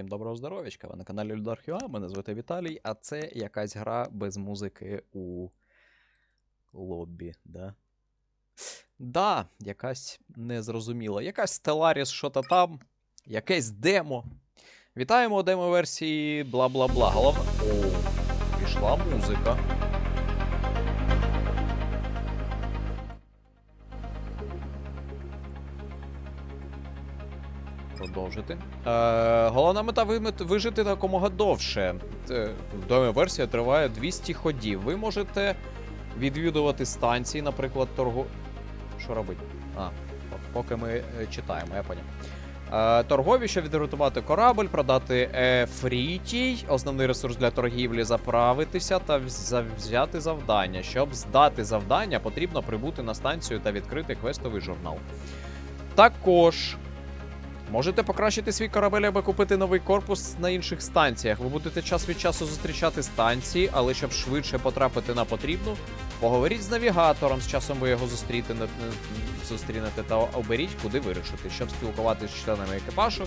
всім доброго здоров'ячка. Ви на каналі Людархюа, мене звати Віталій, а це якась гра без музики у лобі, да? Да, якась незрозуміла. Якась Stellaris що-то там, якесь демо. Вітаємо у демо-версії бла-бла-бла. Головне. О, пішла музика. Продовжити. Е, головна мета вижити якомога довше. Е, Демо-версія триває 200 ходів. Ви можете відвідувати станції, наприклад, торгу. Що робити? А, поки ми е, читаємо, я поняв. Е, торгові, щоб відрятувати корабль, продати е, фрітій, основний ресурс для торгівлі, заправитися та взяти завдання. Щоб здати завдання, потрібно прибути на станцію та відкрити квестовий журнал. Також можете покращити свій корабель, аби купити новий корпус на інших станціях. Ви будете час від часу зустрічати станції, але щоб швидше потрапити на потрібну, поговоріть з навігатором. З часом ви його зустріти, зустрінете та оберіть, куди вирушити. Щоб спілкуватися з членами екіпажу,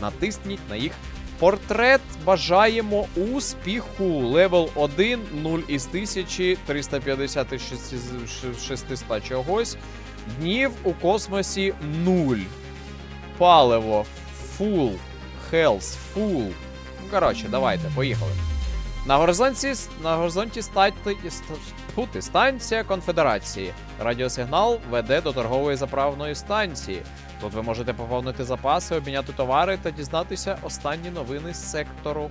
натисніть на їх портрет. Бажаємо успіху. Левел 1, 0 із 1000, 356 із 600 чогось. Днів у космосі 0. Паливо, фул, хелс, фул. Ну, коротше, давайте, поїхали. На горизонті, на горизонті статі, пути, станція Конфедерації. Радіосигнал веде до торгової заправної станції. Тут ви можете поповнити запаси, обміняти товари та дізнатися останні новини з сектору.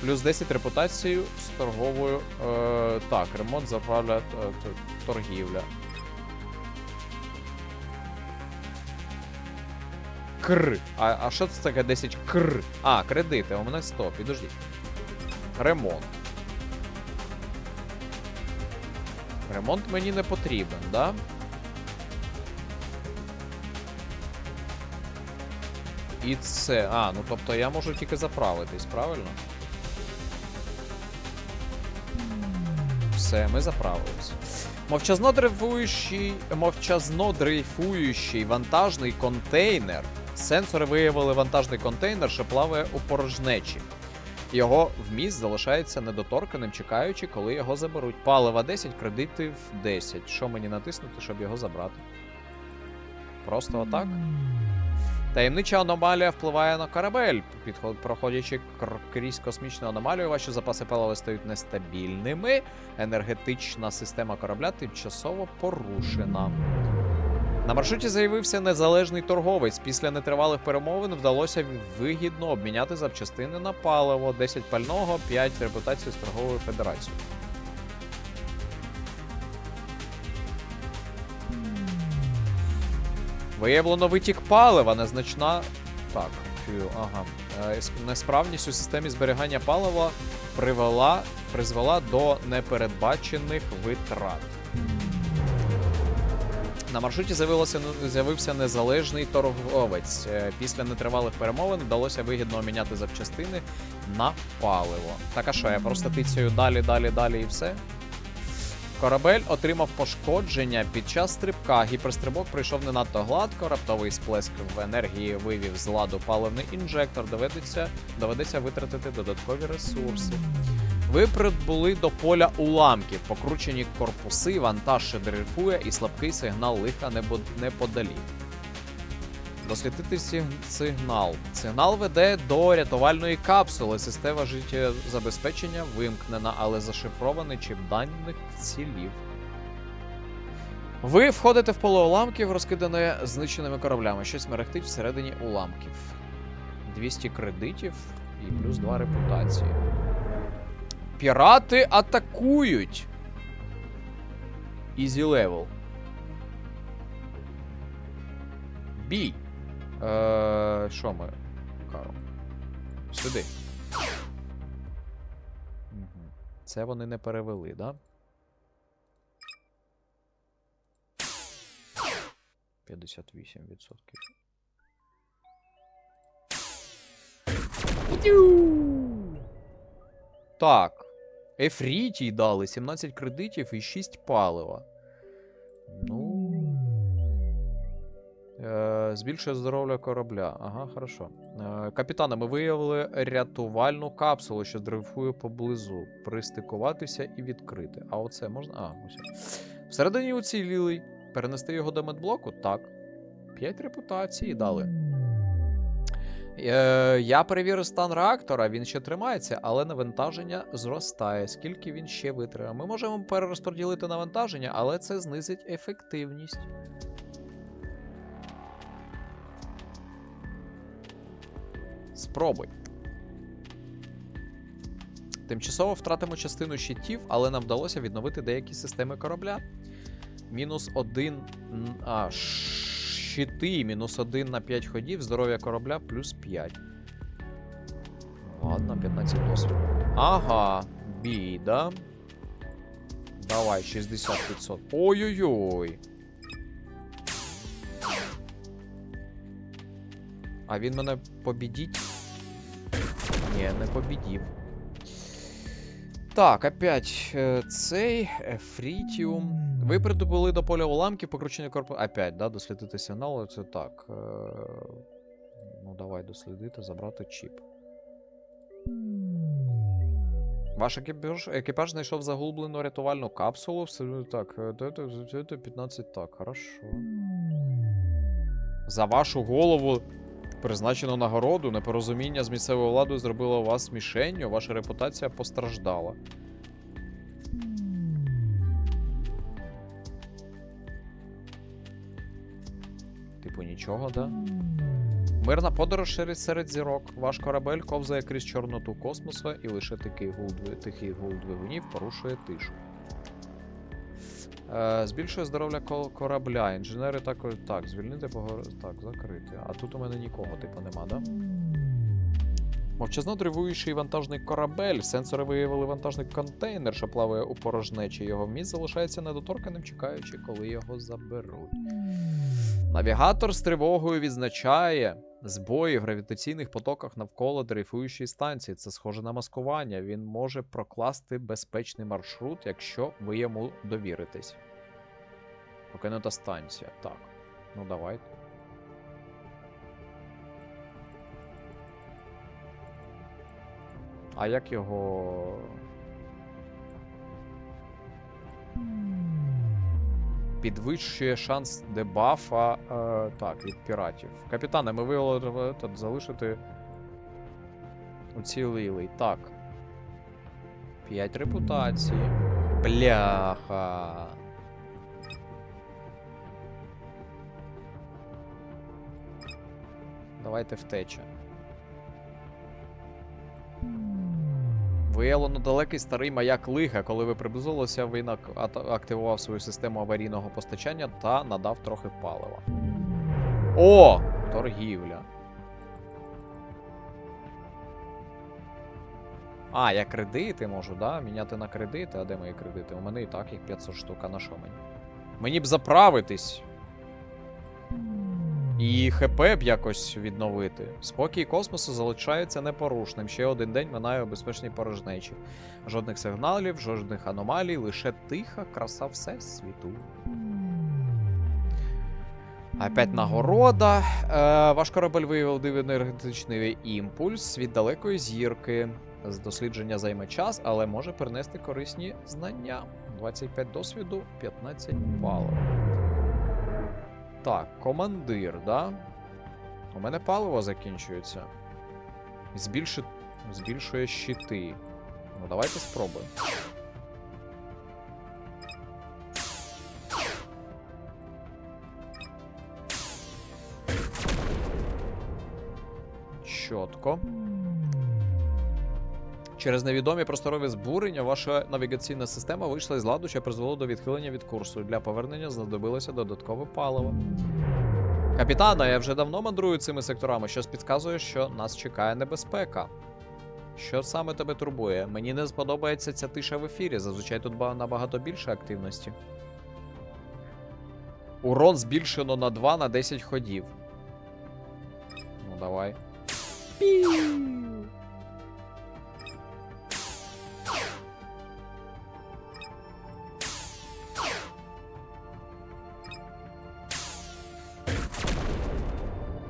Плюс 10 репутацію з торговою. Е, так, ремонт, заправля, т- торгівля. Кр. А, а що це таке 10 кр? А, кредити. У мене 100. Підождіть. Ремонт. Ремонт мені не потрібен, да? І це. А, ну тобто я можу тільки заправитись, правильно? Все, ми заправились. Мовчазно дрейфуючий, мовчазно дрейфуючий вантажний контейнер. Сенсори виявили вантажний контейнер, що плаває у порожнечі. Його вміст залишається недоторканим, чекаючи, коли його заберуть. Палива 10, кредитів 10. Що мені натиснути, щоб його забрати? Просто отак. Таємнича аномалія впливає на корабель. Підход- проходячи кр- крізь космічну аномалію, ваші запаси палива стають нестабільними. Енергетична система корабля тимчасово порушена. На маршруті заявився незалежний торговець. Після нетривалих перемовин вдалося вигідно обміняти запчастини на паливо, 10 пального, 5 репутації з торговою федерацією. Виявлено витік палива, незначна. Так, фью, ага. Е, Несправність у системі зберігання палива привела, призвела до непередбачених витрат. На маршруті з'явився незалежний торговець. Е, Після нетривалих перемовин вдалося вигідно обміняти запчастини на паливо. Так а що, я просто тицяю далі, далі, далі і все. Корабель отримав пошкодження під час стрибка. Гіперстрибок прийшов не надто гладко. Раптовий сплеск в енергії вивів з ладу паливний інжектор. Доведеться, доведеться витратити додаткові ресурси. Ви прибули до поля уламків, покручені корпуси, вантаж що дрейфує і слабкий сигнал лиха неподалік. Дослідити сигнал. Сигнал веде до рятувальної капсули. Система життєзабезпечення вимкнена, але зашифрований чіп даних вцілів. Ви входите в поле уламків, розкидане знищеними кораблями. Щось мерехтить всередині уламків. 200 кредитів і плюс 2 репутації. Пірати атакують. Ізі левел. Бій. Е, Що ми? Карл. Сюди. Це вони не перевели, да? П'ятдесят вісім відсотків. Так. Ефрітій дали 17 кредитів і 6 палива. Ну. Е, збільшує здоров'я корабля. Ага, хорошо. Е, капітане, ми виявили рятувальну капсулу, що дрейфує поблизу. Пристикуватися і відкрити. А оце можна. А, ось. Всередині уцілілий. Перенести його до медблоку? Так. П'ять репутацій дали. Е, я перевірив стан реактора, він ще тримається, але навантаження зростає. Скільки він ще витримає? Ми можемо перерозподілити навантаження, але це знизить ефективність. Спробуй. Тимчасово втратимо частину щитів, але нам вдалося відновити деякі системи корабля. Мінус один. А, щити, мінус один на 5 ходів, здоров'я корабля плюс 5. Ладно, 15 досвіду. Ага, біда. Давай, 60%. Ой-ой-ой. А він мене побідіть? Ні, не побідів. Так, опять е, цей Ефрітіум. Ви придобули до поля уламки покручення корпусу. Опять, да, дослідити сигнал, це так. Е, Ну, давай дослідити, забрати чіп. Ваш екіпаж, екіпаж знайшов заглублену рятувальну капсулу. Все так, е, те- те- те- те- 15 так, хорошо. За вашу голову призначено нагороду. Непорозуміння з місцевою владою зробило вас мішенню, ваша репутація постраждала. Типу нічого, да? Мирна подорож серед, зірок. Ваш корабель ковзає крізь чорноту космосу, і лише тихий гул двигунів порушує тишу. Е, збільшує здоров'я корабля. Інженери також. Так, звільнити погор... Так, закрити. А тут у мене нікого, типу, нема, да? Мовчазно дрейфуючий вантажний корабель. Сенсори виявили вантажний контейнер, що плаває у порожнечі. Його вміст залишається недоторканим, чекаючи, коли його заберуть. Навігатор з тривогою відзначає збої в гравітаційних потоках навколо дрейфуючої станції. Це схоже на маскування. Він може прокласти безпечний маршрут, якщо ви йому довіритесь. Покинута станція. Так. Ну давайте. А як його. Підвищує шанс дебафа е, так, від піратів. Капітане, ми виявили тут залишити уцілілий. Так. 5 репутацій. Бляха. Давайте втеча. Виявлено далекий старий маяк Лига. Коли ви приблизилися, він активував свою систему аварійного постачання та надав трохи палива. О! Торгівля. А, я кредити можу, да? Міняти на кредити. А де мої кредити? У мене і так їх 500 штук, а на що мені? Мені б заправитись. І ХП б якось відновити. Спокій космосу залишається непорушним. Ще один день минає у безпечній порожнечі. Жодних сигналів, жодних аномалій, лише тиха краса всесвіту. Опять нагорода. Е, ваш корабель виявив дивний енергетичний імпульс від далекої зірки. З дослідження займе час, але може принести корисні знання. 25 досвіду, 15 палива. Так, командир, да? У мене паливо закінчується. Збільши... Збільшує щити. Ну, давайте спробуємо. Чітко. Через невідомі просторові збурення ваша навігаційна система вийшла із ладу, що призвело до відхилення від курсу. Для повернення знадобилося додаткове паливо. Капітана, я вже давно мандрую цими секторами, щось підказує, що нас чекає небезпека. Що саме тебе турбує? Мені не сподобається ця тиша в ефірі. Зазвичай тут набагато більше активності. Урон збільшено на 2 на 10 ходів. Ну, давай.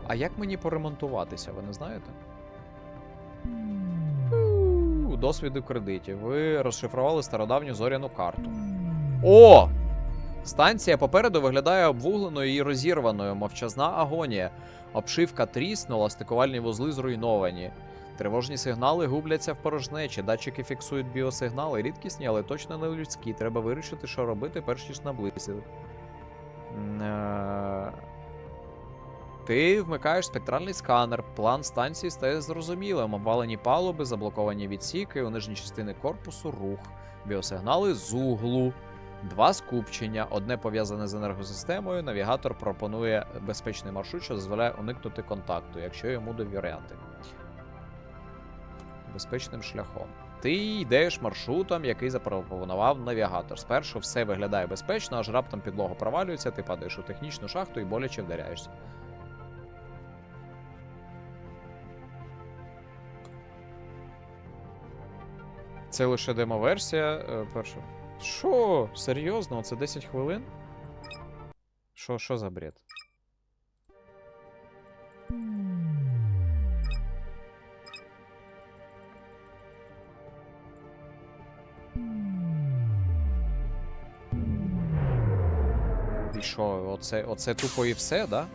А як мені поремонтуватися, ви не знаєте? У, Досвід у кредиті. Ви розшифрували стародавню зоряну карту. О! Станція попереду виглядає обвугленою і розірваною, мовчазна агонія. Обшивка тріснула, стикувальні вузли зруйновані. Тривожні сигнали губляться в порожнечі, датчики фіксують біосигнали, рідкісні, але точно не людські. Треба вирішити, що робити, перш ніж наблизити. Ти вмикаєш спектральний сканер. План станції стає зрозумілим. Обвалені палуби, заблоковані відсіки, у нижній частини корпусу рух, біосигнали з углу. Два скупчення, одне пов'язане з енергосистемою. Навігатор пропонує безпечний маршрут, що дозволяє уникнути контакту, якщо йому довіряти. Безпечним шляхом. Ти йдеш маршрутом, який запропонував навігатор. Спершу все виглядає безпечно, аж раптом підлога провалюється, ти падаєш у технічну шахту і боляче вдаряєшся. Це лише демоверсія. е, Перша. Що? Серйозно? Це 10 хвилин? Що, що за бред? І що, оце, оце тупо і все, да?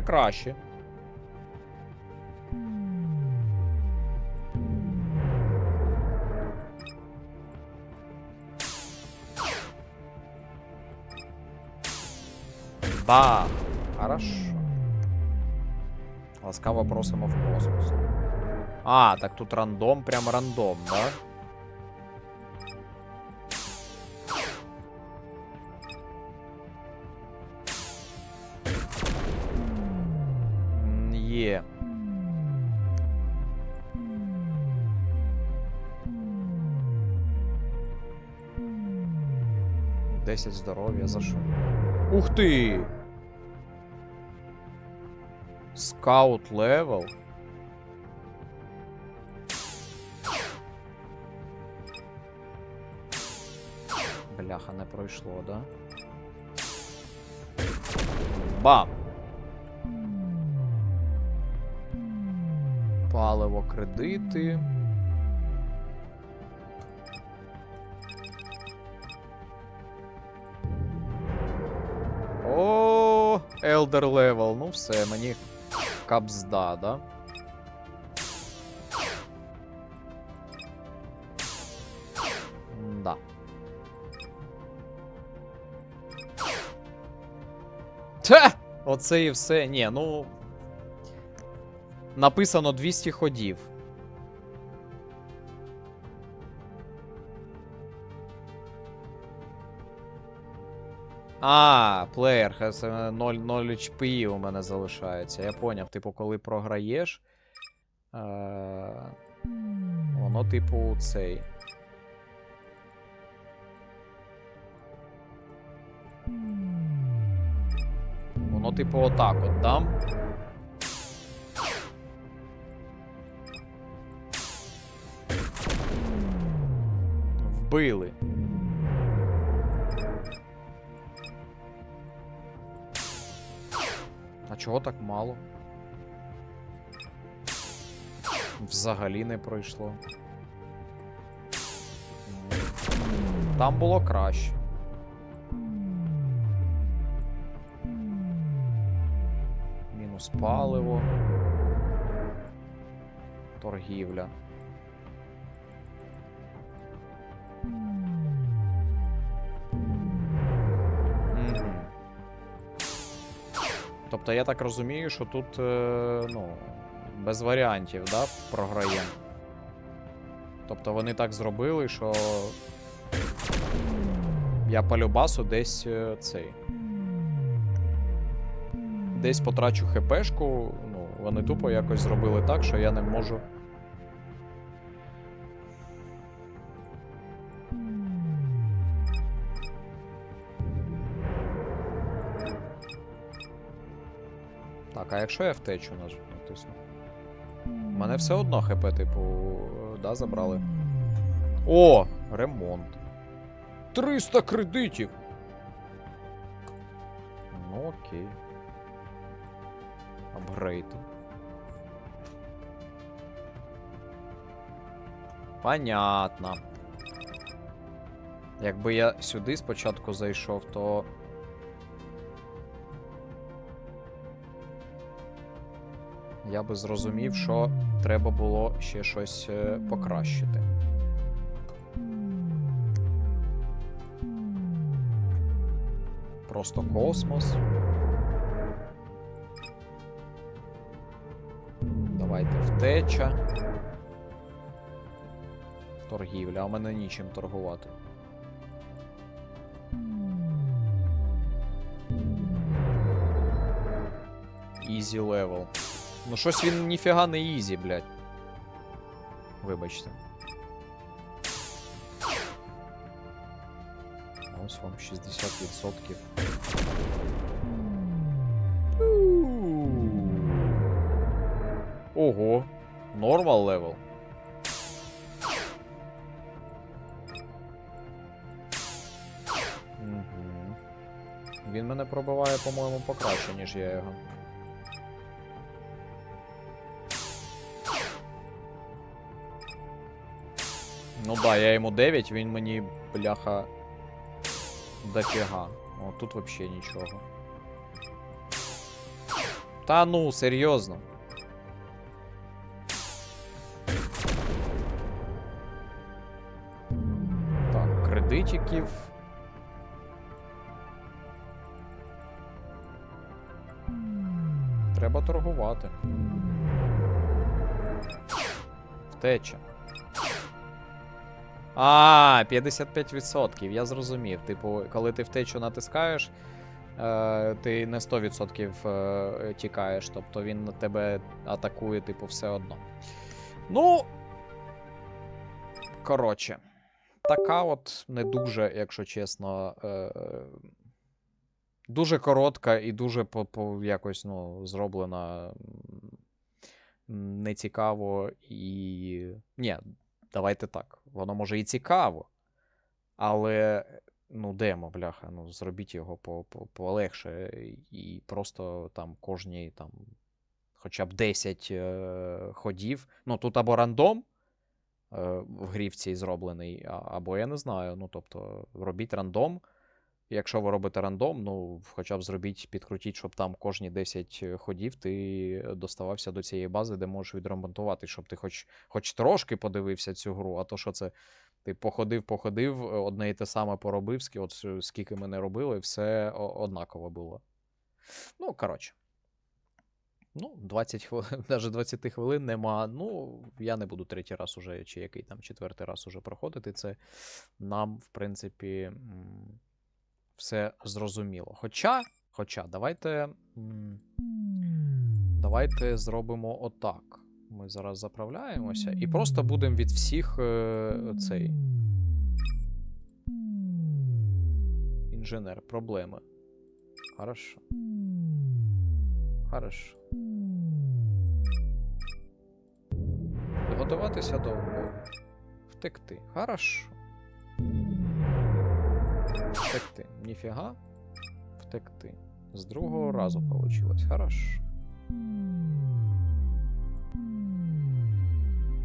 Вже краще. Да, хорошо. Ласкаво просимо в космос. А, так тут рандом, прям рандом, да? 10 здоров'я, за що? Ух ти! Скаут левел. Бляха, не пройшло, да? Бам! Паливо кредити. Elder Level. Ну все, мені капзда, да? Да. Та! Оце і все. Ні, ну. Написано 200 ходів. А, плеєр, has uh, 0, 0 HP у мене залишається. Я поняв, типу, коли програєш. Е... Воно, типу, цей. Воно, типу, отак от дам. Вбили. Чого так мало? Взагалі не пройшло. Там було краще. Мінус паливо. Торгівля. Тобто я так розумію, що тут е, ну, без варіантів, да, програємо. Тобто вони так зробили, що я по любасу десь е, цей. Десь потрачу хпшку, ну, вони тупо якось зробили так, що я не можу. Так, а якщо я втечу натисну? Мене все одно хп, типу, да, забрали. О! Ремонт. 300 кредитів! Ну окей. Апгрейд. Понятно. Якби я сюди спочатку зайшов, то. Я би зрозумів, що треба було ще щось е, покращити. Просто космос. Давайте втеча. Торгівля, а мене нічим торгувати. Ізі левел. Ну щось він ніфіга не ізі, блядь. Вибачте. Ось вам 60%. Ого. Нормал левел. Угу. Він мене пробиває, по-моєму, покраще, ніж я його. Ну да, я йому 9, він мені, бляха, дофіга. О, тут вообще нічого. Та ну, серйозно. Так, кредитиків. Треба торгувати. Втеча. А, 55%, я зрозумів. Типу, коли ти втечу натискаєш, е, ти не 100% е, тікаєш, тобто він на тебе атакує, типу, все одно. Ну. Коротше. Така от не дуже, якщо чесно. Е, дуже коротка і дуже якось ну, зроблена нецікаво і. Ні, давайте так. Воно може і цікаво. Але, ну, демо, бляха, ну, зробіть його по, по, полегше. І просто там кожні там, хоча б 10 е, ходів. Ну, тут або рандом е, в грі в цій зроблений, або я не знаю. Ну, тобто, робіть рандом. Якщо ви робите рандом, ну хоча б зробіть, підкрутіть, щоб там кожні 10 ходів ти доставався до цієї бази, де можеш відремонтувати, щоб ти хоч, хоч трошки подивився цю гру, а то що це ти походив, походив, одне і те саме поробив, от скільки ми не робили, все однаково було. Ну, коротше. Ну, 20 хвилин, навіть 20 хвилин нема. Ну, я не буду третій раз уже, чи який там четвертий раз уже проходити. Це нам, в принципі, все зрозуміло. Хоча, хоча, давайте. Давайте зробимо отак. Ми зараз заправляємося і просто будемо від всіх е, цей. Інженер, проблеми. Хорошо. Хорошо. Готуватися до. Втекти. Хорошо. Втекти. Ніфіга. Втекти. З другого разу получилось. Хорошо.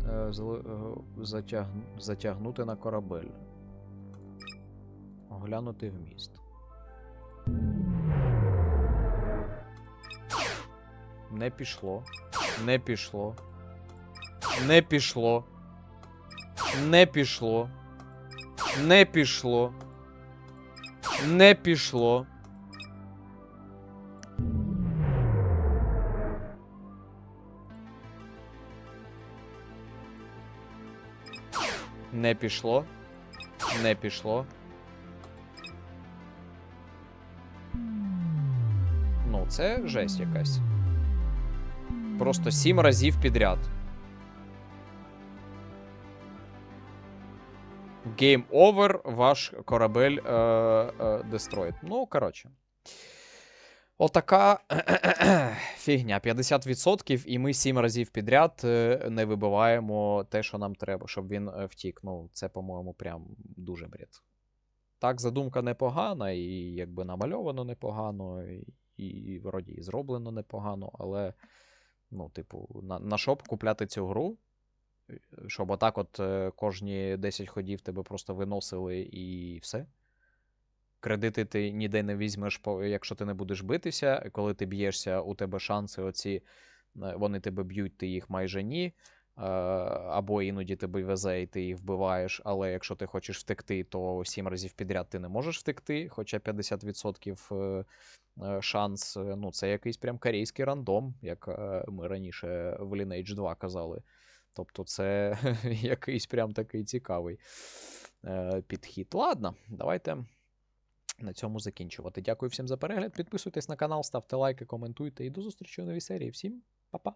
Е, е, затяг... Затягнути на корабель. Оглянути вміст. Не пішло. Не пішло. Не пішло. Не пішло. Не пішло. Не пішло. Не пішло. Не пішло. Ну, це жесть якась. Просто сім разів підряд. Game over, ваш корабель е, е, destroyed. Ну, коротше. Отака фігня. 50% і ми 7 разів підряд е, не вибиваємо те, що нам треба, щоб він е, втік. Ну, це, по-моєму, прям дуже бред. Так, задумка непогана, і якби намальовано непогано, і, і вроді і зроблено непогано, але, ну, типу, на, на що купляти цю гру? Щоб отак от е, кожні 10 ходів тебе просто виносили і все. Кредити ти ніде не візьмеш, якщо ти не будеш битися. Коли ти б'єшся, у тебе шанси оці, е, вони тебе б'ють, ти їх майже ні. Е, Або іноді тебе везе, і ти їх вбиваєш. Але якщо ти хочеш втекти, то 7 разів підряд ти не можеш втекти, хоча 50% е, е, шанс. Ну, це якийсь прям корейський рандом, як ми раніше в Lineage 2 казали. Тобто, це якийсь прям такий цікавий е, підхід. Ладно, давайте на цьому закінчувати. Дякую всім за перегляд. Підписуйтесь на канал, ставте лайки, коментуйте і до зустрічі у новій серії. Всім па-па!